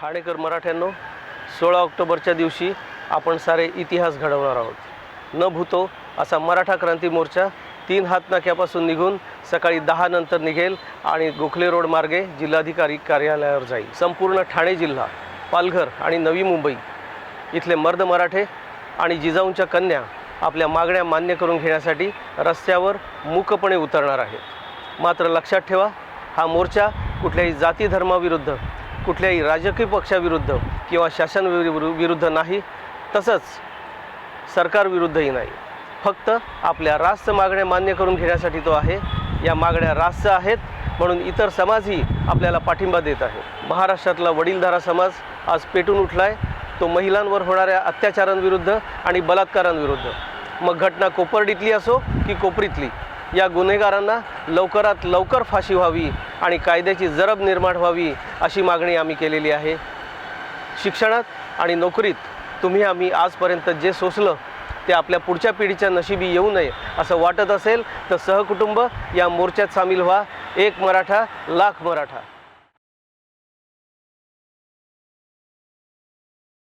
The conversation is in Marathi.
ठाणेकर मराठ्यांनो सोळा ऑक्टोबरच्या दिवशी आपण सारे इतिहास घडवणार आहोत. न भूतो असा मराठा क्रांती मोर्चा तीन हात नाक्यापासून निघून सकाळी दहा नंतर निघेल आणि गोखले रोड मार्गे जिल्हाधिकारी कार्यालयावर जाईल. संपूर्ण ठाणे जिल्हा पालघर आणि नवी मुंबई इथले मर्द मराठे आणि जिजाऊंच्या कन्या आपल्या मागण्या मान्य करून घेण्यासाठी रस्त्यावर मूकपणे उतरणार आहेत. मात्र लक्षात ठेवा हा मोर्चा कुठल्याही जाती धर्माविरुद्ध कुठल्याही राजकीय पक्षाविरुद्ध किंवा शासन विरुद्ध नाही तसंच सरकारविरुद्धही नाही. फक्त आपल्या रास्त मागण्या मान्य करून घेण्यासाठी तो आहे. या मागण्या रास्त आहेत म्हणून इतर समाजही आपल्याला पाठिंबा देत आहे. महाराष्ट्रातला वडीलधारा समाज आज पेटून उठला आहे तो महिलांवर होणाऱ्या अत्याचारांविरुद्ध आणि बलात्कारांविरुद्ध. मग घटना कोपर्डीतली असो की कोपरीतली या गुन्हेगारांना लवकरात लवकर फाशी व्हावी आणि कायद्याची जरब निर्माण व्हावी अशी मागणी आम्ही केलेली आहे. शिक्षणात आणि नोकरीत तुम्ही आम्ही आजपर्यंत जे सोसलं ते आपल्या पुढच्या पिढीच्या नशिबी येऊ नये असं वाटत असेल तर सहकुटुंब या मोर्चात सामील व्हा. एक मराठा लाख मराठा.